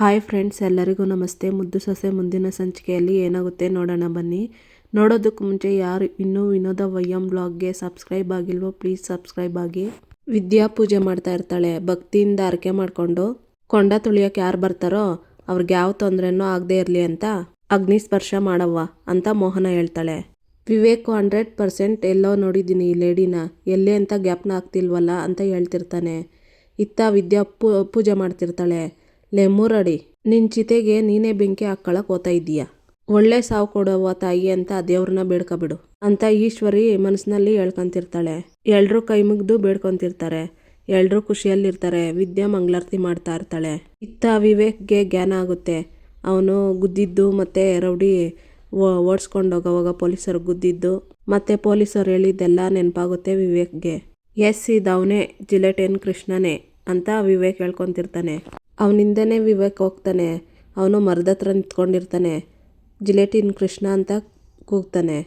Hi friends, ಎಲ್ಲರಿಗೂ ನಮಸ್ತೆ. ಮುದ್ದು ಸೊಸೆ ಮುಂದಿನ ಸಂಚಿಕೆಯಲ್ಲಿ ಏನಾಗುತ್ತೆ ನೋಡೋಣ ಬನ್ನಿ. ನೋಡೋದಕ್ಕೆ ಮುಂಚೆ ಯಾರು ಇನ್ನೂ ವಿನೋದ ವಯ್ಯಂ ಬ್ಲಾಗ್ಗೆ ಸಬ್ಸ್ಕ್ರೈಬ್ ಆಗಿಲ್ವೋ, ಪ್ಲೀಸ್ ಸಬ್ಸ್ಕ್ರೈಬ್ ಆಗಿ. ವಿದ್ಯಾ ಪೂಜೆ ಮಾಡ್ತಾ ಇರ್ತಾಳೆ. ಭಕ್ತಿಯಿಂದ ಅರಕೆ ಮಾಡಿಕೊಂಡು ಕೊಂಡ ತುಳಿಯೋಕೆ ಯಾರು ಬರ್ತಾರೋ, ಅವ್ರಿಗೆ ಯಾವ ತೊಂದರೆನೂ ಆಗದೆ ಇರಲಿ ಅಂತ ಅಗ್ನಿ ಸ್ಪರ್ಶ ಮಾಡವ್ವ ಅಂತ ಮೋಹನ ಹೇಳ್ತಾಳೆ. ವಿವೇಕ್ ಹಂಡ್ರೆಡ್ ಪರ್ಸೆಂಟ್ ಎಲ್ಲೋ ನೋಡಿದ್ದೀನಿ ಈ ಲೇಡಿನ. ಎಲ್ಲೇ ಅಂತ ಗ್ಯಾಪ್ನ ಆಗ್ತಿಲ್ವಲ್ಲ ಅಂತ ಹೇಳ್ತಿರ್ತಾನೆ. ಇತ್ತ ವಿದ್ಯಾ ಪೂಜೆ ಮಾಡ್ತಿರ್ತಾಳೆ. ಲೇ ನಿನ್ನ ಚಿತೆಗೆ ನೀನೇ ಬೆಂಕಿ ಹಾಕ್ಕೊಳಕ್ ಹೋಗ್ತಾ ಇದ್ದೀಯಾ? ಒಳ್ಳೆ ಸಾವು ಕೊಡುವ ತಾಯಿ ಅಂತ ದೇವ್ರನ್ನ ಬೇಡ್ಕೊಬಿಡು ಅಂತ ಈಶ್ವರಿ ಮನಸ್ಸಿನಲ್ಲಿ ಹೇಳ್ಕೊಂತಿರ್ತಾಳೆ. ಎಲ್ರೂ ಕೈ ಮುಗ್ದು ಬೇಡ್ಕೊಂತಿರ್ತಾರೆ. ಎಲ್ರೂ ಖುಷಿಯಲ್ಲಿರ್ತಾರೆ. ವಿದ್ಯಾ ಮಂಗಳಾರತಿ ಮಾಡ್ತಾ ಇರ್ತಾಳೆ. ಇತ್ತ ವಿವೇಕ್ಗೆ ಜ್ಞಾನ ಆಗುತ್ತೆ. ಅವನು ಗುದ್ದಿದ್ದು ಮತ್ತೆ ರೌಡಿ ಓಡಿಸ್ಕೊಂಡು ಹೋಗೋವಾಗ ಪೊಲೀಸರು ಗುದ್ದಿದ್ದು ಮತ್ತೆ ಪೊಲೀಸರು ಹೇಳಿದ್ದೆಲ್ಲ ನೆನಪಾಗುತ್ತೆ ವಿವೇಕ್ಗೆ. ಎಸ್ ಇದವನೇ ಜಿಲೆಟೇನ್ ಕೃಷ್ಣನೇ ಅಂತ ವಿವೇಕ್ ಹೇಳ್ಕೊಂತಿರ್ತಾನೆ. ಅವನಿಂದನೇ ವಿವೇಕ್ ಹೋಗ್ತಾನೆ. ಅವನು ಮರದ ಹತ್ರ ನಿಂತ್ಕೊಂಡಿರ್ತಾನೆ. ಜಿಲೆಟಿನ್ ಕೃಷ್ಣ ಅಂತ ಕೂಗ್ತಾನೆ.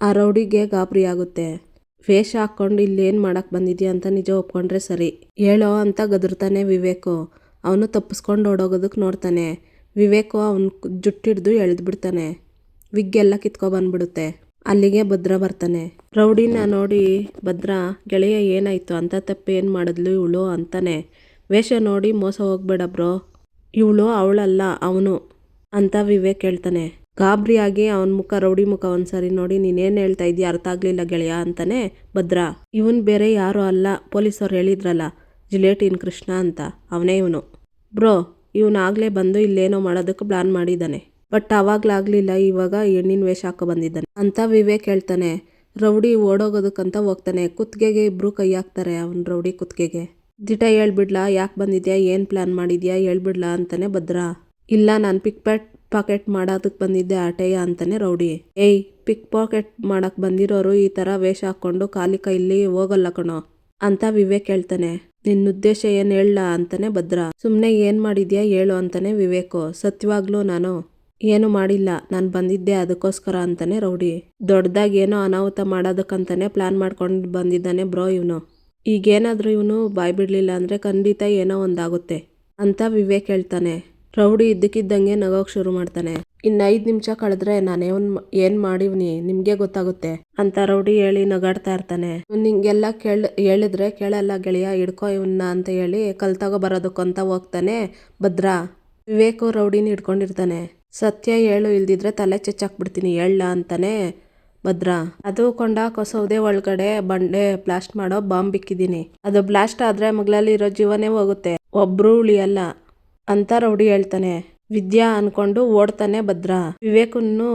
ಆ ರೌಡಿಗೆ ಗಾಬರಿ ಆಗುತ್ತೆ. ವೇಷ ಹಾಕ್ಕೊಂಡು ಇಲ್ಲೇನು ಮಾಡೋಕ್ಕೆ ಬಂದಿದ್ಯಾ ಅಂತ ನಿಜ ಒಪ್ಕೊಂಡ್ರೆ ಸರಿ. ಹೇಳೋ ಅಂತ ಗದರ್ತಾನೆ ವಿವೇಕು. ಅವನು ತಪ್ಪಿಸ್ಕೊಂಡು ಓಡೋಗೋದಕ್ಕೆ ನೋಡ್ತಾನೆ. ವಿವೇಕು ಅವನು ಜುಟ್ಟಿಡ್ದು ಎಳೆದು ಬಿಡ್ತಾನೆ ವಿಗ್ಗೆಲ್ಲ ಕಿತ್ಕೊ ಬಂದ್ಬಿಡುತ್ತೆ. ಅಲ್ಲಿಗೆ ಭದ್ರ ಬರ್ತಾನೆ. ರೌಡಿನ ನೋಡಿ ಭದ್ರ, ಗೆಳೆಯ ಏನಾಯಿತು? ಅಂತ ತಪ್ಪು ಏನು ಮಾಡಿದ್ಲು ಇವಳು ಅಂತಾನೆ. ವೇಷ ನೋಡಿ ಮೋಸ ಹೋಗ್ಬೇಡ ಬ್ರೋ. ಇವಳು ಅವಳಲ್ಲ, ಅವನು ಅಂತ ವಿವೇಕ್ ಹೇಳ್ತಾನೆ. ಗಾಬರಿಯಾಗಿ ಅವನ ಮುಖ, ರೌಡಿ ಮುಖ ಒಂದ್ಸರಿ ನೋಡಿ ನೀನೇನು ಹೇಳ್ತಾ ಇದೀಯ? ಅರ್ಥ ಆಗ್ಲಿಲ್ಲ ಗೆಳೆಯ ಅಂತಾನೆ ಭದ್ರ. ಇವನ್ ಬೇರೆ ಯಾರು ಅಲ್ಲ, ಪೊಲೀಸವ್ರು ಹೇಳಿದ್ರಲ್ಲ, ಜಿಲೇಟಿನ್ ಕೃಷ್ಣ ಅಂತ. ಅವನೇ ಇವನು. ಬ್ರೋ ಇವನಾಗಲೇ ಬಂದು ಇಲ್ಲೇನೋ ಮಾಡೋದಕ್ಕೆ ಪ್ಲಾನ್ ಮಾಡಿದ್ದಾನೆ. ಬಟ್ ಅವಾಗ್ಲಾಗ್ಲಿಲ್ಲ ಇವಾಗ ಹೆಣ್ಣಿನ ವೇಷ ಹಾಕೋ ಬಂದಿದ್ದಾನೆ ಅಂತ ವಿವೇಕ್ ಹೇಳ್ತಾನೆ. ರೌಡಿ ಓಡೋಗೋದಕ್ಕಂತ ಹೋಗ್ತಾನೆ. ಕುತ್ತಿಗೆಗೆ ಇಬ್ರು ಕೈ ಹಾಕ್ತಾರೆ, ಅವನ ರೌಡಿ ಕುತ್ತಿಗೆಗೆ. ದಿಟ ಹೇಳ್ಬಿಡ್ಲಾ, ಯಾಕೆ ಬಂದಿದ್ಯಾ, ಏನು ಪ್ಲ್ಯಾನ್ ಮಾಡಿದ್ಯಾ, ಹೇಳ್ಬಿಡ್ಲಾ ಅಂತಾನೆ ಭದ್ರ. ಇಲ್ಲ, ನಾನು ಪಿಕ್ ಪ್ಯಾಟ್ ಪಾಕೆಟ್ ಮಾಡೋದಕ್ಕೆ ಬಂದಿದ್ದೆ ಆಟೆಯ ಅಂತಾನೆ ರೌಡಿ. ಏಯ್ ಪಿಕ್ ಪಾಕೆಟ್ ಮಾಡೋಕ್ಕೆ ಬಂದಿರೋರು ಈ ಥರ ವೇಷ ಹಾಕ್ಕೊಂಡು ಖಾಲಿ ಕೈಲಿ ಹೋಗಲ್ಲ ಕಣೋ, ಅಂತ ವಿವೇಕ್ ಹೇಳ್ತಾನೆ. ನಿನ್ನ ಉದ್ದೇಶ ಏನು ಹೇಳ ಅಂತಾನೆ ಭದ್ರ. ಸುಮ್ಮನೆ ಏನು ಮಾಡಿದ್ಯಾ ಹೇಳು ಅಂತಾನೆ ವಿವೇಕು. ಸತ್ಯವಾಗ್ಲೂ ನಾನು ಏನು ಮಾಡಿಲ್ಲ, ನಾನು ಬಂದಿದ್ದೆ ಅದಕ್ಕೋಸ್ಕರ ಅಂತಾನೆ ರೌಡಿ. ದೊಡ್ಡದಾಗಿ ಏನೋ ಅನಾಹುತ ಮಾಡೋದಕ್ಕಂತಾನೆ ಪ್ಲಾನ್ ಮಾಡ್ಕೊಂಡು ಬಂದಿದ್ದಾನೆ ಬ್ರೋ ಇವನು. ಈಗೇನಾದರೂ ಇವನು ಬಾಯ್ ಬಿಡಲಿಲ್ಲ ಅಂದರೆ ಖಂಡಿತ ಏನೋ ಒಂದಾಗುತ್ತೆ ಅಂತ ವಿವೇಕ್ ಹೇಳ್ತಾನೆ. ರೌಡಿ ಇದ್ದಕ್ಕಿದ್ದಂಗೆ ನಗೋಕ್ ಶುರು ಮಾಡ್ತಾನೆ. ಇನ್ನೈದು ನಿಮಿಷ ಕಳೆದ್ರೆ ನಾನೇವನ್ ಏನು ಮಾಡಿವ್ನಿ? ನಿಮಗೆ ಗೊತ್ತಾಗುತ್ತೆ ಅಂತ ರೌಡಿ ಹೇಳಿ ನಗಾಡ್ತಾ ಇರ್ತಾನೆ. ನಿಂಗೆಲ್ಲ ಕೇಳ ಹೇಳಿದ್ರೆ ಕೇಳಲ್ಲ ಗೆಳೆಯ, ಹಿಡ್ಕೋ ಇವನ್ನ ಅಂತ ಹೇಳಿ ಕಲ್ ಬರೋದಕ್ಕೆ ಬರೋದಕ್ಕಂತ ಹೋಗ್ತಾನೆ ಭದ್ರಾ. ವಿವೇಕು ರೌಡಿನ ಹಿಡ್ಕೊಂಡಿರ್ತಾನೆ. ಸತ್ಯ ಹೇಳು, ಇಲ್ದಿದ್ರೆ ತಲೆ ಚೆಚ್ಚಾಕ್ಬಿಡ್ತೀನಿ, ಹೇಳ ಅಂತಾನೆ ಭದ್ರ. ಅದು ಕೊಂಡ ಸೌದೆ ಒಳಗಡೆ ಬಂಡೆ ಬ್ಲಾಸ್ಟ್ ಮಾಡೋ ಬಾಂಬ್ ಇಕ್ಕಿದ್ದೀನಿ ಅದು ಬ್ಲಾಸ್ಟ್ ಆದ್ರೆ ಮಗ್ಳಲ್ಲಿ ಇರೋ ಜೀವನೇ ಹೋಗುತ್ತೆ. ಒಬ್ರು ಉಳಿಯಲ್ಲ ಅಂತ ರೌಡಿ ಹೇಳ್ತಾನೆ. ವಿದ್ಯಾ ಅನ್ಕೊಂಡು ಓಡ್ತಾನೆ ಭದ್ರಾ. ವಿವೇಕನ್ನು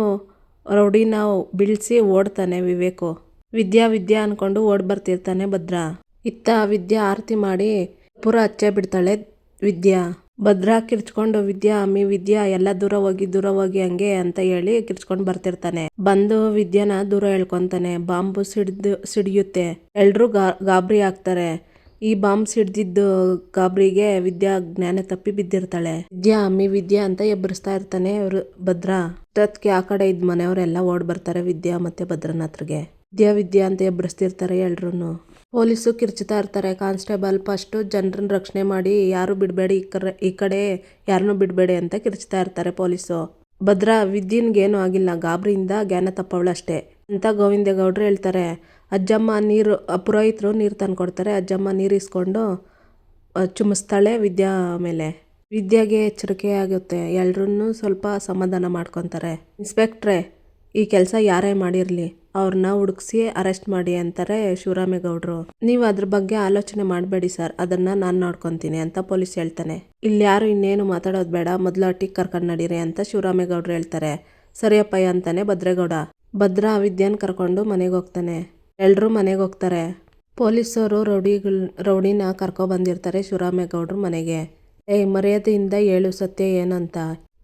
ರೌಡಿನ ಬೀಳ್ಸಿ ಓಡ್ತಾನೆ ವಿವೇಕು. ವಿದ್ಯಾ ವಿದ್ಯಾ ಅನ್ಕೊಂಡು ಓಡ್ ಬರ್ತಿರ್ತಾನೆ ಭದ್ರಾ. ಇತ್ತ ವಿದ್ಯಾ ಆರತಿ ಮಾಡಿ ಪುರ ಹಚ್ಚೆ ಬಿಡ್ತಾಳೆ ವಿದ್ಯಾ. ಭದ್ರ ಕಿರ್ಚ್ಕೊಂಡು ವಿದ್ಯಾ ಅಮ್ಮಿ ವಿದ್ಯಾ, ಎಲ್ಲ ದೂರ ಹೋಗಿ ದೂರ ಹೋಗಿ ಹಂಗೆ ಅಂತ ಹೇಳಿ ಕಿರ್ಚ್ಕೊಂಡು ಬರ್ತಿರ್ತಾನೆ. ಬಂದು ವಿದ್ಯಾನ ದೂರ ಹೇಳ್ಕೊಂತಾನೆ. ಬಾಂಬು ಸಿಡ್ದು, ಸಿಡಿಯುತ್ತೆ. ಎಲ್ರೂ ಗಾಬರಿ ಆಗ್ತಾರೆ. ಈ ಬಾಂಬ್ ಸಿಡ್ದಿದ್ದು ಗಾಬರಿಗೆ ವಿದ್ಯಾ ಜ್ಞಾನ ತಪ್ಪಿ ಬಿದ್ದಿರ್ತಾಳೆ. ವಿದ್ಯಾ ಅಮ್ಮಿ ವಿದ್ಯಾ ಅಂತ ಎಬ್ಬರಿಸ್ತಾ ಇರ್ತಾನೆ ಅವ್ರು ಭದ್ರಾ. ತತ್ಗೆ ಆ ಕಡೆ ಇದ್ ಮನೆಯವರೆಲ್ಲ ಓಡ್ ಬರ್ತಾರೆ ವಿದ್ಯಾ ಮತ್ತೆ ಭದ್ರನ ವಿದ್ಯಾ ವಿದ್ಯಾ ಅಂತ ಎಬ್ಬರಿಸ್ತಿರ್ತಾರೆ ಎಲ್ರು ಪೊಲೀಸು ಕಿರ್ಚ್ತಾ ಇರ್ತಾರೆ. ಕಾನ್ಸ್ಟೇಬಲ್ ಫಸ್ಟು ಜನರನ್ನ ರಕ್ಷಣೆ ಮಾಡಿ ಯಾರು ಬಿಡಬೇಡಿ, ಈ ಕಡೆ ಈ ಕಡೆ ಯಾರನ್ನೂ ಬಿಡಬೇಡಿ ಅಂತ ಕಿರ್ಚ್ತಾ ಇರ್ತಾರೆ ಪೊಲೀಸು. ಭದ್ರಾ ವಿದ್ಯನ್ಗೇನು ಆಗಿಲ್ಲ. ಗಾಬರಿಯಿಂದ ಜ್ಞಾನ ತಪ್ಪವಳಷ್ಟೇ ಅಂತ ಗೋವಿಂದೇಗೌಡರು ಹೇಳ್ತಾರೆ. ಅಜ್ಜಮ್ಮ ನೀರು, ಪುರೋಹಿತರು ನೀರು ತಂದು ಕೊಡ್ತಾರೆ ಅಜ್ಜಮ್ಮ ನೀರು ಇಸ್ಕೊಂಡು ಚುಮಿಸ್ತಾಳೆ ವಿದ್ಯಾ ಮೇಲೆ. ವಿದ್ಯಾಗೆ ಎಚ್ಚರಿಕೆ ಆಗುತ್ತೆ. ಎಲ್ರೂ ಸ್ವಲ್ಪ ಸಮಾಧಾನ ಮಾಡ್ಕೊತಾರೆ. ಇನ್ಸ್ಪೆಕ್ಟ್ರೆ, ಈ ಕೆಲಸ ಯಾರೇ ಮಾಡಿರಲಿ. ಅವ್ರನ್ನ ಹುಡುಕ್ಸಿ ಅರೆಸ್ಟ್ ಮಾಡಿ ಅಂತಾರೆ ಶಿವರಾಮೇಗೌಡರು. ನೀವು ಅದ್ರ ಬಗ್ಗೆ ಆಲೋಚನೆ ಮಾಡಬೇಡಿ ಸರ್, ಅದನ್ನ ನಾನು ನೋಡ್ಕೊತೀನಿ ಅಂತ ಪೊಲೀಸ್ ಹೇಳ್ತಾನೆ. ಇಲ್ಲಿ ಯಾರು ಇನ್ನೇನು ಮಾತಾಡೋದು ಬೇಡ, ಮೊದಲು ಅಟ್ಟಿಗೆ ಕರ್ಕೊಂಡು ನಡೀರಿ ಅಂತ ಶಿವರಾಮೇಗೌಡರು ಹೇಳ್ತಾರೆ. ಸರಿಯಪ್ಪಯ್ಯ ಅಂತಾನೆ ಭದ್ರೇಗೌಡ. ಭದ್ರ ವಿದ್ಯಾನ್ ಕರ್ಕೊಂಡು ಮನೆಗೆ ಹೋಗ್ತಾನೆ. ಎಲ್ಲರೂ ಮನೆಗೆ ಹೋಗ್ತಾರೆ. ಪೊಲೀಸರು ರೌಡಿಗಳು, ರೌಡಿನ ಕರ್ಕೊ ಬಂದಿರ್ತಾರೆ ಶಿವರಾಮೇಗೌಡ್ರು ಮನೆಗೆ. ಏಯ್, ಮರ್ಯಾದೆಯಿಂದ ಹೇಳು ಸತ್ಯ ಏನಂತ.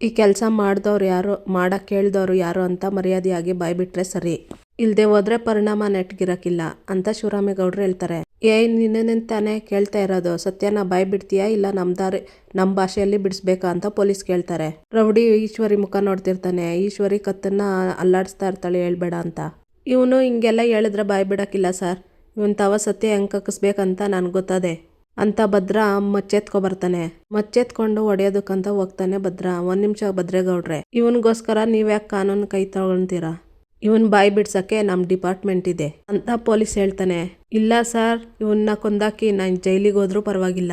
ಈ ಕೆಲಸ ಮಾಡಿದವ್ರು ಯಾರು ಮಾಡಕ್ಕೆ ಹೇಳ್ದವ್ರು ಯಾರು ಅಂತ ಮರ್ಯಾದೆಯಾಗಿ ಬಾಯ್ಬಿಟ್ರೆ ಸರಿ. ಇಲ್ದೆ ಹೋದ್ರೆ ಪರಿಣಾಮ ನೆಟ್ಗಿರಕ್ಕಿಲ್ಲ ಅಂತ ಶಿವರಾಮೇಗೌಡರು ಹೇಳ್ತಾರೆ. ಏಯ್ ತಾನೇ ಕೇಳ್ತಾ ಇರೋದು? ಸತ್ಯನ ಬಾಯ್ ಬಿಡ್ತೀಯಾ ಇಲ್ಲ ನಮ್ಮ ದಾರಿ ನಮ್ಮ ಭಾಷೆಯಲ್ಲಿ ಬಿಡಿಸ್ಬೇಕಾ ಅಂತ ಪೊಲೀಸ್ ಕೇಳ್ತಾರೆ. ರೌಡಿ ಈಶ್ವರಿ ಮುಖ ನೋಡ್ತಿರ್ತಾನೆ. ಈಶ್ವರಿ ಕತ್ತನ್ನ ಅಲ್ಲಾಡಿಸ್ತಾ ಇರ್ತಾಳೆ, ಹೇಳ್ಬೇಡ ಅಂತ. ಇವನು ಹಿಂಗೆಲ್ಲ ಹೇಳಿದ್ರೆ ಬಾಯ್ ಬಿಡೋಕ್ಕಿಲ್ಲ ಸರ್. ಇವನ್ ತವ ಸತ್ಯ ಹೆಂಗೆ ಕಕ್ಕಿಸ್ಬೇಕಂತ ನನಗೆ ಗೊತ್ತದೆ. ಅಂತ ಭದ್ರ ಮಚ್ಚೆತ್ಕೊ ಬರ್ತಾನೆ ಮಚ್ಚೆತ್ಕೊಂಡು ಹೊಡೆಯೋದಕ್ಕಂತ ಹೋಗ್ತಾನೆ ಭದ್ರ. ಒಂದ್ ನಿಮಿಷ ಭದ್ರೇಗೌಡ್ರೆ. ಇವನಿಗೋಸ್ಕರ ನೀವ್ಯಾಕೆ ಕಾನೂನು ಕೈ ತಗೊಳ್ತೀರಾ ಇವನ್ ಬಾಯಿ ಬಿಡ್ಸಕ್ಕೆ ನಮ್ಮ ಡಿಪಾರ್ಟ್ಮೆಂಟ್ ಇದೆ. ಅಂತ ಪೊಲೀಸ್ ಹೇಳ್ತಾನೆ, ಇಲ್ಲ ಸರ್, ಇವನ್ನ ಕೊಂದಾಕಿ ನಾನು ಜೈಲಿಗೆ ಹೋದ್ರೂ ಪರವಾಗಿಲ್ಲ.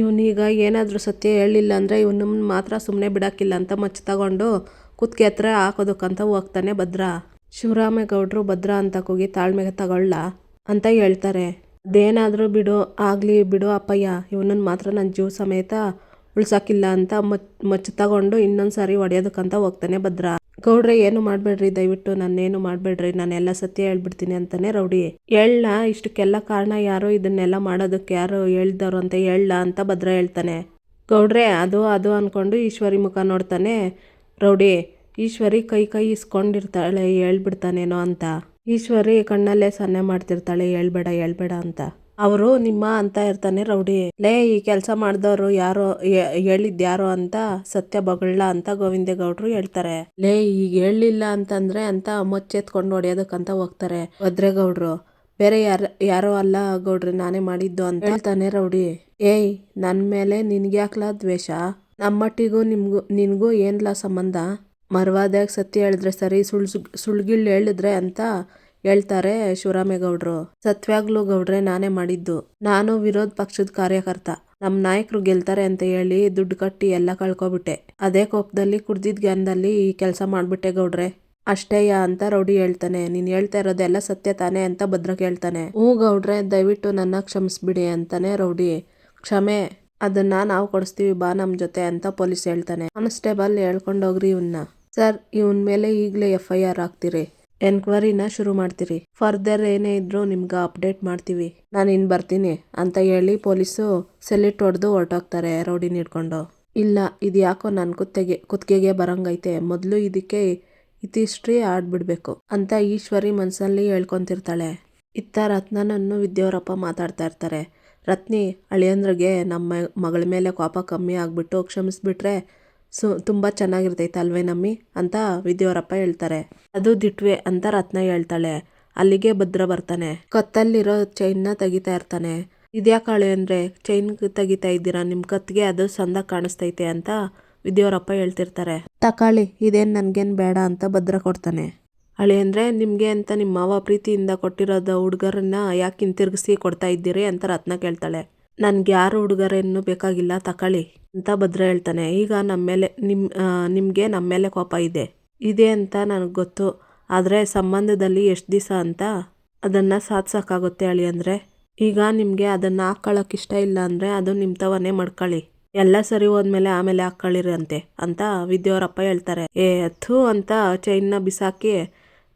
ಇವನೀಗ ಏನಾದರೂ ಸತ್ಯ ಹೇಳಿಲ್ಲ ಅಂದರೆ ಇವನ್ನ ಮಾತ್ರ ಸುಮ್ಮನೆ ಬಿಡಕ್ಕಿಲ್ಲ ಅಂತ ಮಚ್ಚ ತಗೊಂಡು ಕುತ್ಕೆ ಹತ್ರ ಹಾಕೋದಕ್ಕಂತ ಹೋಗ್ತಾನೆ ಭದ್ರ. ಶಿವರಾಮೇಗೌಡರು ಭದ್ರ ಅಂತ ಕೂಗಿ ತಾಳ್ಮೆಗೆ ತಗೊಳ್ಳ ಅಂತ ಹೇಳ್ತಾರೆ. ಅದೇನಾದರೂ ಬಿಡು, ಆಗಲಿ ಬಿಡು ಅಪ್ಪಯ್ಯ ಇವನನ್ನ ಮಾತ್ರ ನನ್ನ ಜೀವ ಸಮೇತ ಉಳ್ಸೋಕ್ಕಿಲ್ಲ ಅಂತ ಮಚ್ ಮಚ್ಚ ತಗೊಂಡು ಇನ್ನೊಂದು ಸಾರಿ ಹೊಡೆಯೋದಕ್ಕಂತ ಹೋಗ್ತಾನೆ ಭದ್ರ. ಗೌಡ್ರೆ, ಏನು ಮಾಡಬೇಡ್ರಿ? ದಯವಿಟ್ಟು ನಾನೇನು ಮಾಡಬೇಡ್ರಿ? ನಾನೆಲ್ಲ ಸತ್ಯ ಹೇಳ್ಬಿಡ್ತೀನಿ ಅಂತಾನೆ ರೌಡಿ ಹೇಳ ಇಷ್ಟಕ್ಕೆಲ್ಲ ಕಾರಣ ಯಾರು ಇದನ್ನೆಲ್ಲ ಮಾಡೋದಕ್ಕೆ ಯಾರು ಹೇಳ್ದವ್ರು ಅಂತ ಹೇಳ ಅಂತ ಭದ್ರ ಹೇಳ್ತಾನೆ. ಗೌಡ್ರೆ, ಅದು ಅದು ಅಂದ್ಕೊಂಡು ಈಶ್ವರಿ ಮುಖ ನೋಡ್ತಾನೆ. ರೌಡಿ, ಈಶ್ವರಿ ಕೈ ಕೈ ಇಸ್ಕೊಂಡಿರ್ತಾಳೆ, ಹೇಳ್ಬಿಡ್ತಾನೇನೋ ಅಂತ. ಈಶ್ವರಿ ಕಣ್ಣಲ್ಲೇ ಸನ್ನೆ ಮಾಡ್ತಿರ್ತಾಳೆ, ಹೇಳ್ಬೇಡ ಹೇಳ್ಬೇಡ ಅಂತ. ಅವರು ನಿಮ್ಮ ಅಂತ ಇರ್ತಾನೆ ರೌಡಿ. ಲೇ, ಈ ಕೆಲಸ ಮಾಡಿದವರು ಯಾರೋ ಹೇಳಿದ್ಯಾರೋ ಅಂತ ಸತ್ಯ ಬಗಳ ಅಂತ ಗೋವಿಂದೇಗೌಡರು ಹೇಳ್ತಾರೆ. ಲೇ, ಈಗ ಹೇಳಿಲ್ಲ ಅಂತಂದ್ರೆ ಅಂತ ಮೊಚ್ಚೆತ್ಕೊಂಡು ಹೊಡೆಯೋದಕ್ಕಂತ ಹೋಗ್ತಾರೆ ಭದ್ರೇಗೌಡ್ರು. ಬೇರೆ ಯಾರ, ಯಾರೋ ಅಲ್ಲ ಗೌಡ್ರಿ, ನಾನೇ ಮಾಡಿದ್ದು ಅಂತ ಹೇಳ್ತಾನೆ ರೌಡಿ. ಏಯ್, ನನ್ ಮೇಲೆ ನಿನ್ಗ್ಯಾಕ್ಲ ದ್ವೇಷ? ನಮ್ಮಟ್ಟಿಗೂ ನಿಮ್ಗೂ, ನಿನ್ಗೂ ಏನ್ಲಾ ಸಂಬಂಧ? ಮರವಾದಾಗ ಸತ್ಯ ಹೇಳಿದ್ರೆ ಸರಿ ಸುಳ್ ಸುಳ್ಗಿಳ್ ಹೇಳಿದ್ರೆ ಅಂತ ಹೇಳ್ತಾರೆ ಶಿವರಾಮೇಗೌಡರು. ಸತ್ಯಾಗ್ಲೂ ಗೌಡ್ರೆ ನಾನೇ ಮಾಡಿದ್ದು. ನಾನು ವಿರೋಧ ಪಕ್ಷದ ಕಾರ್ಯಕರ್ತ. ನಮ್ಮ ನಾಯಕರು ಗೆಲ್ತಾರೆ ಅಂತ ಹೇಳಿ ದುಡ್ಡು ಕಟ್ಟಿ ಎಲ್ಲ ಕಳ್ಕೊಬಿಟ್ಟೆ. ಅದೇ ಕೋಪದಲ್ಲಿ ಕುಡ್ದಿದ್ ಗ್ಯಾನ್ದಲ್ಲಿ ಈ ಕೆಲಸ ಮಾಡ್ಬಿಟ್ಟೆ ಗೌಡ್ರೆ. ಅಷ್ಟೇಯ ಅಂತ ರೌಡಿ ಹೇಳ್ತಾನೆ. ನೀನ್ ಹೇಳ್ತಾ ಇರೋದೆಲ್ಲ ಸತ್ಯ ತಾನೇ ಅಂತ ಭದ್ರ ಹೇಳ್ತಾನೆ. ಹ್ಞೂ ಗೌಡ್ರೆ, ದಯವಿಟ್ಟು ನನ್ನ ಕ್ಷಮಿಸ್ಬಿಡಿ ಅಂತಾನೆ ರೌಡಿ. ಕ್ಷಮೆ. ಅದನ್ನ ನಾವು ಕೊಡಿಸ್ತೀವಿ ಬಾ ನಮ್ಮ ಜೊತೆ ಅಂತ ಪೊಲೀಸ್ ಹೇಳ್ತಾನೆ. ಕಾನ್ಸ್ಟೇಬಲ್ ಹೇಳ್ಕೊಂಡೋಗ್ರಿ ಇವನ್ನ ಸರ್, ಇವನ್ ಮೇಲೆ ಈಗಲೇ ಎಫ್ ಐ ಆರ್ ಹಾಕ್ತೀರಿ. ಎನ್ಕ್ವೈರಿನ ಶುರು ಮಾಡ್ತೀರಿ. ಫರ್ದರ್ ಏನೇ ಇದ್ರೂ ನಿಮ್ಗೆ ಅಪ್ಡೇಟ್ ಮಾಡ್ತೀವಿ. ನಾನು ಇನ್ನು ಬರ್ತೀನಿ ಅಂತ ಹೇಳಿ ಪೊಲೀಸು ಸೆಲ್ಯೂಟ್ ಹೊಡೆದು ಹೊರಟೋಗ್ತಾರೆ ರೌಡಿನ ಹಿಡ್ಕೊಂಡು. ಇಲ್ಲ, ಇದು ಯಾಕೋ ನನ್ನ ಕುತ್ತಿಗೆ ಕುತ್ತಿಗೆಗೆ ಬರಂಗೈತೆ. ಮೊದಲು ಇದಕ್ಕೆ ಇತಿಷ್ಟ್ರಿ ಆಡ್ಬಿಡ್ಬೇಕು ಅಂತ ಈಶ್ವರಿ ಮನಸ್ಸಲ್ಲಿ ಹೇಳ್ಕೊತಿರ್ತಾಳೆ. ಇತ್ತ ರತ್ನನನ್ನು ವಿದ್ಯಾವರಪ್ಪ ಮಾತಾಡ್ತಾ ಇರ್ತಾರೆ. ರತ್ನಿ, ಅಳಿಯಂದ್ರಿಗೆ ನಮ್ಮ ಮಗಳ ಮೇಲೆ ಕೋಪ ಕಮ್ಮಿ ಆಗಿಬಿಟ್ಟು ಕ್ಷಮಿಸ್ಬಿಟ್ರೆ ಸು ತುಂಬ ಚೆನ್ನಾಗಿರ್ತೈತೆ ಅಲ್ವೇ ನಮ್ಮಿ ಅಂತ ವಿದ್ಯಾವರಪ್ಪ ಹೇಳ್ತಾರೆ. ಅದು ದಿಟ್ವೆ ಅಂತ ರತ್ನ ಹೇಳ್ತಾಳೆ. ಅಲ್ಲಿಗೆ ಭದ್ರ ಬರ್ತಾನೆ. ಕತ್ತಲ್ಲಿರೋ ಚೈನ್ನ ತೆಗಿತಾ ಇರ್ತಾನೆ. ಇದ್ಯಾಕಾಳೆ ಅಂದರೆ ಚೈನ್ ತೆಗಿತಾ ಇದ್ದೀರಾ? ನಿಮ್ಮ ಕತ್ತಿಗೆ ಅದು ಸಂದ ಕಾಣಿಸ್ತೈತೆ ಅಂತ ವಿದ್ಯೋರಪ್ಪ ಹೇಳ್ತಿರ್ತಾರೆ. ತಕಾಳಿ, ಇದೇನು ನನಗೇನು ಬೇಡ ಅಂತ ಭದ್ರ ಕೊಡ್ತಾನೆ. ಅಳಿ ಅಂದರೆ ನಿಮಗೆ ಅಂತ ನಿಮ್ಮ ಮಾವ ಪ್ರೀತಿಯಿಂದ ಕೊಟ್ಟಿರೋದ ಹುಡುಗರನ್ನ ಯಾಕೆ ಹಿಂತಿರುಗಿಸಿ ಕೊಡ್ತಾ ಇದ್ದೀರಿ ಅಂತ ರತ್ನ ಕೇಳ್ತಾಳೆ. ನನ್ಗೆ ಯಾರು ಹುಡುಗರೇನು ಬೇಕಾಗಿಲ್ಲ ತಕೊಳ್ಳಿ ಅಂತ ಭದ್ರ ಹೇಳ್ತಾನೆ. ಈಗ ನಮ್ಮ ಮೇಲೆ ನಿಮ್ಮ ನಿಮಗೆ ನಮ್ಮ ಮೇಲೆ ಕೋಪ ಇದೆ. ಇದೆ ಅಂತ ನನಗೆ ಗೊತ್ತು. ಆದರೆ ಸಂಬಂಧದಲ್ಲಿ ಎಷ್ಟು ದಿವಸ ಅಂತ ಅದನ್ನು ಸಾಧಿಸೋಕ್ಕಾಗುತ್ತೆ ಅಳಿ ಅಂದರೆ. ಈಗ ನಿಮಗೆ ಅದನ್ನು ಹಾಕ್ಕೊಳ್ಳೋಕೆ ಇಷ್ಟ ಇಲ್ಲ ಅಂದರೆ ಅದು ನಿಮ್ಮ ತವನೇ ಮಾಡ್ಕೊಳ್ಳಿ. ಎಲ್ಲ ಸರಿ ಹೋದ್ಮೇಲೆ ಆಮೇಲೆ ಹಾಕ್ಕೊಳ್ಳಿರಂತೆ ಅಂತ ವಿದ್ಯಾವರಪ್ಪ ಹೇಳ್ತಾರೆ. ಏ, ಥೂ ಅಂತ ಚೈನ್ನ ಬಿಸಾಕಿ,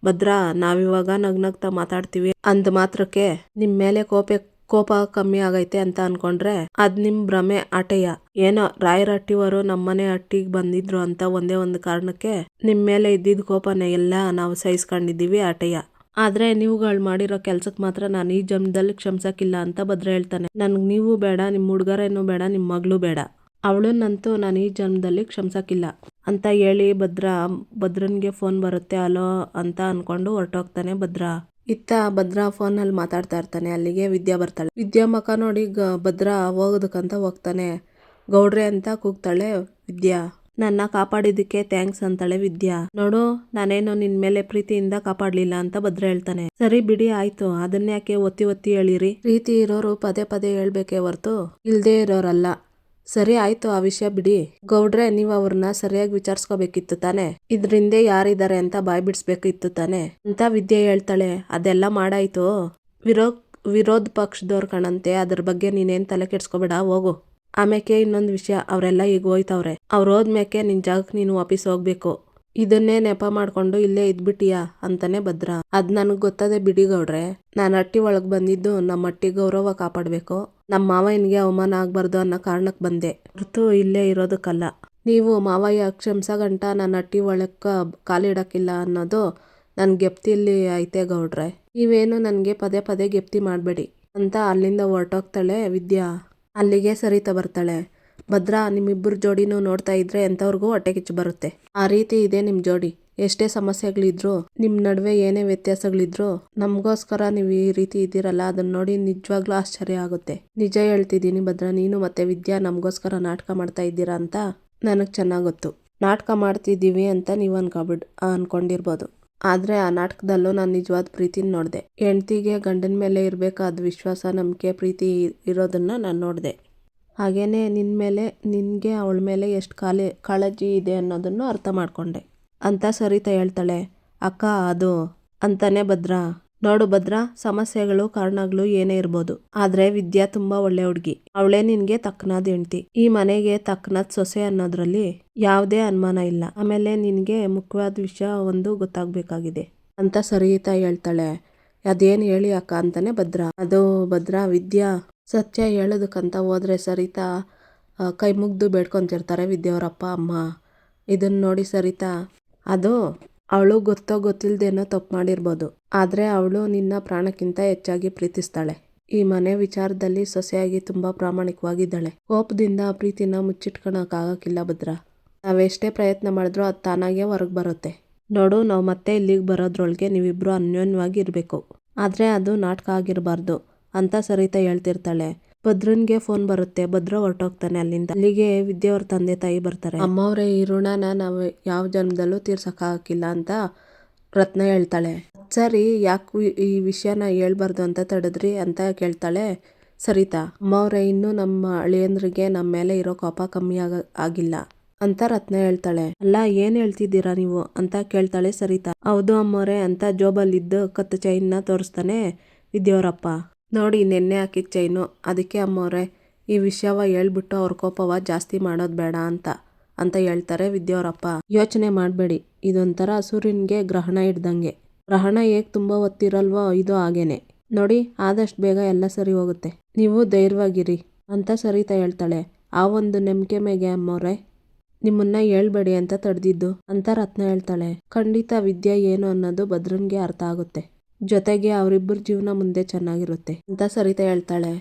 ಭದ್ರ ನಾವಿವಾಗ ನಗ್ನಗ್ತಾ ಮಾತಾಡ್ತೀವಿ ಅಂದ ಮಾತ್ರಕ್ಕೆ ನಿಮ್ಮ ಮೇಲೆ ಕೋಪ ಕೋಪ ಕಮ್ಮಿ ಆಗೈತೆ ಅಂತ ಅನ್ಕೊಂಡ್ರೆ ಅದ್ ನಿಮ್ ಭ್ರಮೆ ಆಟೆಯ ಏನೋ ರಾಯರ ಹಟ್ಟಿವರು ನಮ್ಮನೆ ಹಟ್ಟಿಗೆ ಬಂದಿದ್ರು ಅಂತ ಒಂದೇ ಒಂದು ಕಾರಣಕ್ಕೆ ನಿಮ್ ಮೇಲೆ ಇದ್ದಿದ್ ಕೋಪನ ಎಲ್ಲ ನಾವು ಸಹಿಸ್ಕೊಂಡಿದ್ದೀವಿ ಆಟೆಯ ಆದ್ರೆ ನೀವುಗಳು ಮಾಡಿರೋ ಕೆಲ್ಸಕ್ಕೆ ಮಾತ್ರ ನಾನು ಈ ಜನ್ಮದಲ್ಲಿ ಕ್ಷಮಿಸಕ್ಕಿಲ್ಲ ಅಂತ ಭದ್ರ ಹೇಳ್ತಾನೆ. ನನ್ಗೆ ನೀವು ಬೇಡ ನಿಮ್ಮ ಹುಡುಗರೇನು ಬೇಡ ನಿಮ್ಮ ಮಗಳು ಬೇಡ. ಅವಳನ್ನಂತೂ ನಾನು ಈ ಜನ್ಮದಲ್ಲಿ ಕ್ಷಮಿಸಕ್ಕಿಲ್ಲ ಅಂತ ಹೇಳಿ ಭದ್ರ ಭದ್ರನ್ಗೆ ಫೋನ್ ಬರುತ್ತೆ ಅಲೋ ಅಂತ ಅನ್ಕೊಂಡು ಹೊರಟೋಗ್ತಾನೆ ಭದ್ರ. ಇತ್ತ ಫೋನ್ ಫೋನಲ್ಲಿ ಮಾತಾಡ್ತಾ ಇರ್ತಾನೆ, ಅಲ್ಲಿಗೆ ವಿದ್ಯಾ ಬರ್ತಾಳೆ. ವಿದ್ಯಾ ಮಕ ನೋಡಿ ಗ, ಭದ್ರ ಹೋಗೋದಕ್ಕಂತ ಹೋಗ್ತಾನೆ. ಗೌಡ್ರೆ ಅಂತ ಕೂಗ್ತಾಳೆ ವಿದ್ಯಾ. ನನ್ನ ಕಾಪಾಡಿದಕ್ಕೆ ಥ್ಯಾಂಕ್ಸ್ ಅಂತಾಳೆ ವಿದ್ಯಾ. ನೋಡು, ನಾನೇನು ನಿನ್ ಮೇಲೆ ಪ್ರೀತಿಯಿಂದ ಕಾಪಾಡ್ಲಿಲ್ಲ ಅಂತ ಭದ್ರ ಹೇಳ್ತಾನೆ. ಸರಿ ಬಿಡಿ, ಆಯ್ತು. ಅದನ್ನ ಯಾಕೆ ಒತ್ತಿ ಒತ್ತಿ ಹೇಳಿರಿ? ಪ್ರೀತಿ ಇರೋರು ಪದೇ ಪದೇ ಹೇಳ್ಬೇಕೇ ಹೊರ್ತು, ಇಲ್ದೇ ಇರೋರಲ್ಲ. ಸರಿ ಆಯ್ತು ಆ ವಿಷಯ ಬಿಡಿ. ಗೌಡ್ರೆ, ನೀವು ಅವ್ರನ್ನ ಸರಿಯಾಗಿ ವಿಚಾರಿಸ್ಕೋಬೇಕಿತ್ತು ತಾನೆ? ಇದ್ರಿಂದೆ ಯಾರಿದ್ದಾರೆ ಅಂತ ಬಾಯ್ ಬಿಡಿಸ್ಬೇಕಿತ್ತು ತಾನೆ? ಅಂತ ವಿದ್ಯೆ ಹೇಳ್ತಾಳೆ. ಅದೆಲ್ಲ ಮಾಡಾಯ್ತು. ವಿರೋ ವಿರೋಧ ಪಕ್ಷದವ್ರ ಕಣಂತೆ, ಅದ್ರ ಬಗ್ಗೆ ನೀನೇನ್ ತಲೆ ಕೆಡ್ಸ್ಕೊಬೇಡ, ಹೋಗು. ಆಮೇಕೆ ಇನ್ನೊಂದು ವಿಷಯ, ಅವರೆಲ್ಲ ಈಗ ಹೋಯ್ತವ್ರೆ. ಅವ್ರು ಹೋದ್ಮೇಕೆ ನಿನ್ ಜಾಗಕ್ಕೆ ನೀನು ವಾಪಸ್ ಹೋಗ್ಬೇಕು. ಇದನ್ನೇ ನೆಪ ಮಾಡ್ಕೊಂಡು ಇಲ್ಲೇ ಇದ್ಬಿಟ್ಟಿಯಾ? ಅಂತಾನೆ ಭದ್ರ. ಅದ್ ನನಗ್ ಗೊತ್ತದೆ ಬಿಡಿ ಗೌಡ್ರೆ. ನಾನ್ ಹಟ್ಟಿ ಒಳಗ್ ಬಂದಿದ್ದು ನಮ್ಮ ಹಟ್ಟಿ ಗೌರವ ಕಾಪಾಡ್ಬೇಕು. ನಮ್ಮ ಮಾವಯ್ಯನಿಗೆ ಅವಮಾನ ಆಗಬಾರ್ದು ಅನ್ನೋ ಕಾರಣಕ್ಕೆ ಬಂದೆ. ಋತು ಇಲ್ಲೇ ಇರೋದಕ್ಕಲ್ಲ. ನೀವು ಮಾವಯ್ಯ ಕ್ಷಮ್ಸ ಗಂಟ, ನನ್ನ ಅಟ್ಟಿ ಒಳಕ್ಕ ಕಾಲಿಡೋಕ್ಕಿಲ್ಲ ಅನ್ನೋದು ನನ್ನ ಗೆಪ್ತಿಯಲ್ಲಿ ಐತೆ ಗೌಡ್ರೆ. ನೀವೇನು ನನಗೆ ಪದೇ ಪದೇ ಗೆಪ್ತಿ ಮಾಡಬೇಡಿ ಅಂತ ಅಲ್ಲಿಂದ ಹೊರಟೋಗ್ತಾಳೆ ವಿದ್ಯಾ. ಅಲ್ಲಿಗೆ ಸರಿತಾ ಬರ್ತಾಳೆ. ಭದ್ರಾ, ನಿಮ್ಮಿಬ್ಬರು ಜೋಡಿನೂ ನೋಡ್ತಾ ಇದ್ರೆ ಎಂಥವ್ರಿಗೂ ಹೊಟ್ಟೆ ಕಿಚ್ಚು ಬರುತ್ತೆ. ಆ ರೀತಿ ಇದೆ ನಿಮ್ಮ ಜೋಡಿ. ಎಷ್ಟೇ ಸಮಸ್ಯೆಗಳಿದ್ರು ನಿಮ್ಮ ನಡುವೆ ಏನೇ ವ್ಯತ್ಯಾಸಗಳಿದ್ರು, ನಮಗೋಸ್ಕರ ನೀವು ಈ ರೀತಿ ಇದ್ದೀರಲ್ಲ ಅದನ್ನ ನೋಡಿ ನಿಜವಾಗ್ಲೂ ಆಶ್ಚರ್ಯ ಆಗುತ್ತೆ. ನಿಜ ಹೇಳ್ತಿದ್ದೀನಿ ಭದ್ರ, ನೀನು ಮತ್ತೆ ವಿದ್ಯಾ ನಮಗೋಸ್ಕರ ನಾಟಕ ಮಾಡ್ತಾ ಇದ್ದೀರಾ ಅಂತ ನನಗೆ ಚೆನ್ನಾಗಿ ಗೊತ್ತು ನಾಟಕ ಮಾಡ್ತಿದ್ದೀವಿ ಅಂತ ನೀವು ಅನ್ಕೊಬಿಡ್ ಅನ್ಕೊಂಡಿರ್ಬೋದು. ಆದರೆ ಆ ನಾಟಕದಲ್ಲೂ ನಾನು ನಿಜವಾದ ಪ್ರೀತಿನ ನೋಡಿದೆ. ಹೆಂಡ್ತಿಗೆ ಗಂಡನ ಮೇಲೆ ಇರಬೇಕಾದ ವಿಶ್ವಾಸ, ನಂಬಿಕೆ, ಪ್ರೀತಿ ಇರೋದನ್ನು ನಾನು ನೋಡಿದೆ. ಹಾಗೇನೆ ನಿನ್ನ ಮೇಲೆ, ನಿನಗೆ ಅವಳ ಮೇಲೆ ಎಷ್ಟು ಕಾಲೆ, ಕಾಳಜಿ ಇದೆ ಅನ್ನೋದನ್ನು ಅರ್ಥ ಮಾಡ್ಕೊಂಡೆ. ಅಂತ ಸರಿತಾ ಹೇಳ್ತಾಳೆ. ಅಕ್ಕ, ಅದು ಅಂತಾನೆ ಭದ್ರ. ನೋಡು ಭದ್ರ, ಸಮಸ್ಯೆಗಳು, ಕಾರಣಗಳು ಏನೇ ಇರ್ಬೋದು. ಆದ್ರೆ ವಿದ್ಯಾ ತುಂಬಾ ಒಳ್ಳೆ ಹುಡುಗಿ. ಅವಳೇ ನಿನ್ಗೆ ತಕ್ಕನಾದ ಹೆಂಡ್ತಿ. ಈ ಮನೆಗೆ ತಕ್ಕನಾದ ಸೊಸೆ ಅನ್ನೋದ್ರಲ್ಲಿ ಯಾವುದೇ ಅನುಮಾನ ಇಲ್ಲ. ಆಮೇಲೆ ನಿನ್ಗೆ ಮುಖ್ಯವಾದ ವಿಷಯ ಒಂದು ಗೊತ್ತಾಗ್ಬೇಕಾಗಿದೆ. ಅಂತ ಸರಿತಾ ಹೇಳ್ತಾಳೆ. ಅದೇನು ಹೇಳಿ ಅಕ್ಕ? ಅಂತಾನೆ ಭದ್ರ. ಅದು ಭದ್ರ, ವಿದ್ಯಾ ಸತ್ಯ ಹೇಳೋದಕ್ಕಂತ ಹೋದ್ರೆ ಸರಿತಾ ಕೈ ಮುಗ್ದು ಬೇಡ್ಕೊಂತಿರ್ತಾರೆ ವಿದ್ಯಾವ್ರಪ್ಪ ಅಮ್ಮ. ಇದನ್ನ ನೋಡಿ ಸರಿತಾ ಅದು ಅವಳು ಗೊತ್ತೋ ಗೊತ್ತಿಲ್ಲದೇನೋ ತಪ್ಪು ಮಾಡಿರ್ಬೋದು. ಆದರೆ ಅವಳು ನಿನ್ನ ಪ್ರಾಣಕ್ಕಿಂತ ಹೆಚ್ಚಾಗಿ ಪ್ರೀತಿಸ್ತಾಳೆ. ಈ ಮನೆ ವಿಚಾರದಲ್ಲಿ ಸೊಸೆಯಾಗಿ ತುಂಬಾ ಪ್ರಾಮಾಣಿಕವಾಗಿದ್ದಾಳೆ. ಕೋಪದಿಂದ ಆ ಪ್ರೀತಿನ ಮುಚ್ಚಿಟ್ಕೊಳಕ್ಕಾಗಕ್ಕಿಲ್ಲ ಭದ್ರ. ನಾವೆಷ್ಟೇ ಪ್ರಯತ್ನ ಮಾಡಿದ್ರೂ ಅದು ತಾನಾಗೆ ಹೊರಗೆ ಬರುತ್ತೆ. ನೋಡು, ನಾವು ಮತ್ತೆ ಇಲ್ಲಿಗೆ ಬರೋದ್ರೊಳಗೆ ನೀವಿಬ್ರು ಅನ್ಯೋನ್ಯವಾಗಿ ಇರಬೇಕು. ಆದರೆ ಅದು ನಾಟಕ ಆಗಿರಬಾರ್ದು ಅಂತ ಸರಿತಾ ಹೇಳ್ತಿರ್ತಾಳೆ. ಭದ್ರನ್ಗೆ ಫೋನ್ ಬರುತ್ತೆ. ಭದ್ರ ಹೊರಟೋಗ್ತಾನೆ ಅಲ್ಲಿಂದ. ಅಲ್ಲಿಗೆ ವಿದ್ಯೆಯವ್ರ ತಂದೆ ತಾಯಿ ಬರ್ತಾರೆ. ಅಮ್ಮವ್ರೆ, ಈ ಋಣನ ನಾವು ಯಾವ ಜನ್ಮದಲ್ಲೂ ತೀರ್ಸಕ್ಕಾಗಕ್ಕಿಲ್ಲ ಅಂತ ರತ್ನ ಹೇಳ್ತಾಳೆ. ಸರಿ, ಯಾಕೆ ಈ ವಿಷಯನ ಹೇಳ್ಬಾರ್ದು ಅಂತ ತಡೆದ್ರಿ ಅಂತ ಕೇಳ್ತಾಳೆ ಸರಿತಾ. ಅಮ್ಮವ್ರೆ, ಇನ್ನೂ ನಮ್ಮ ಅಳಿಯಂದ್ರಿಗೆ ನಮ್ಮ ಮೇಲೆ ಇರೋ ಕೋಪ ಕಮ್ಮಿ ಆಗ, ಆಗಿಲ್ಲ ಅಂತ ರತ್ನ ಹೇಳ್ತಾಳೆ. ಅಲ್ಲ, ಏನ್ ಹೇಳ್ತಿದ್ದೀರಾ ನೀವು ಅಂತ ಕೇಳ್ತಾಳೆ ಸರಿತಾ. ಹೌದು ಅಮ್ಮವ್ರೆ, ಅಂತ ಜೋಬಲ್ಲಿದ್ದ ಕತ್ತು ಚೈನ್ನ ತೋರಿಸ್ತಾನೆ ವಿದ್ಯಾವ್ರಪ್ಪ ನೋಡಿ, ನೆನ್ನೆ ಹಾಕಿದ ಚೈನು. ಅದಕ್ಕೆ ಅಮ್ಮವ್ರೆ ಈ ವಿಷಯವ ಹೇಳ್ಬಿಟ್ಟು ಅವ್ರ ಕೋಪವ ಜಾಸ್ತಿ ಮಾಡೋದು ಬೇಡ ಅಂತ ಅಂತ ಹೇಳ್ತಾರೆ ವಿದ್ಯಾವರಪ್ಪ ಯೋಚನೆ ಮಾಡಬೇಡಿ, ಇದೊಂಥರ ಸೂರ್ಯನಿಗೆ ಗ್ರಹಣ ಹಿಡ್ದಂಗೆ ಗ್ರಹಣ ಹೇಗೆ ತುಂಬ ಹೊತ್ತಿರಲ್ವೋ ಇದು ಹಾಗೇನೆ. ನೋಡಿ, ಆದಷ್ಟು ಬೇಗ ಎಲ್ಲ ಸರಿ ಹೋಗುತ್ತೆ. ನೀವು ಧೈರ್ಯವಾಗಿರಿ, ಅಂತ ಸರಿತಾ ಹೇಳ್ತಾಳೆ. ಆ ಒಂದು ನಂಬಿಕೆ ಮೇಗೆ ಅಮ್ಮವ್ರೆ ನಿಮ್ಮನ್ನ ಹೇಳ್ಬೇಡಿ ಅಂತ ತಡೆದಿದ್ದು, ಅಂತ ರತ್ನ ಹೇಳ್ತಾಳೆ. ಖಂಡಿತ ವಿದ್ಯೆ ಏನು ಅನ್ನೋದು ಭದ್ರನ್ಗೆ ಅರ್ಥ ಆಗುತ್ತೆ. ಜೊತೆಗೆ ಅವರಿಬ್ಬರ ಜೀವನ ಮುಂದೆ ಚೆನ್ನಾಗಿರುತ್ತೆ. ಅಂತ ಸರಿತಾ ಹೇಳ್ತಾಳೆ.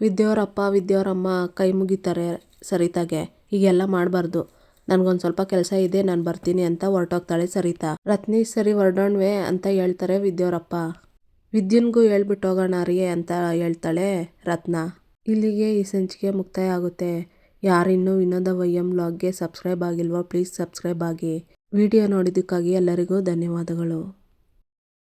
ವಿದ್ಯೆಯವರಪ್ಪ ವಿದ್ಯೆಯವರಮ್ಮ ಕೈ ಮುಗಿತಾರೆ ಸರಿತಾಗೆ. ಹೀಗೆಲ್ಲ ಮಾಡಬಾರ್ದು. ನನಗೊಂದು ಸ್ವಲ್ಪ ಕೆಲಸ ಇದೆ, ನಾನು ಬರ್ತೀನಿ ಅಂತ ಹೊರಟೋಗ್ತಾಳೆ ಸರಿತಾ. ರತ್ನಿ, ಸರಿ ಹೊರಡೋಣ್ವೆ ಅಂತ ಹೇಳ್ತಾರೆ ವಿದ್ಯೆಯವ್ರಪ್ಪ ವಿದ್ಯುನ್ಗೂ ಹೇಳ್ಬಿಟ್ಟು ಹೋಗೋಣ ರೀ ಅಂತ ಹೇಳ್ತಾಳೆ ರತ್ನ. ಇಲ್ಲಿಗೆ ಈ ಸಂಚಿಕೆ ಮುಕ್ತಾಯ ಆಗುತ್ತೆ ಯಾರಿನ್ನೂ ವಿನೋದ ವೈಯಂ ಬ್ಲಾಗ್ಗೆ ಸಬ್ಸ್ಕ್ರೈಬ್ ಆಗಿಲ್ವೋ ಪ್ಲೀಸ್ ಸಬ್ಸ್ಕ್ರೈಬ್ ಆಗಿ. ವಿಡಿಯೋ ನೋಡಿದ್ದಕ್ಕಾಗಿ ಎಲ್ಲರಿಗೂ ಧನ್ಯವಾದಗಳು.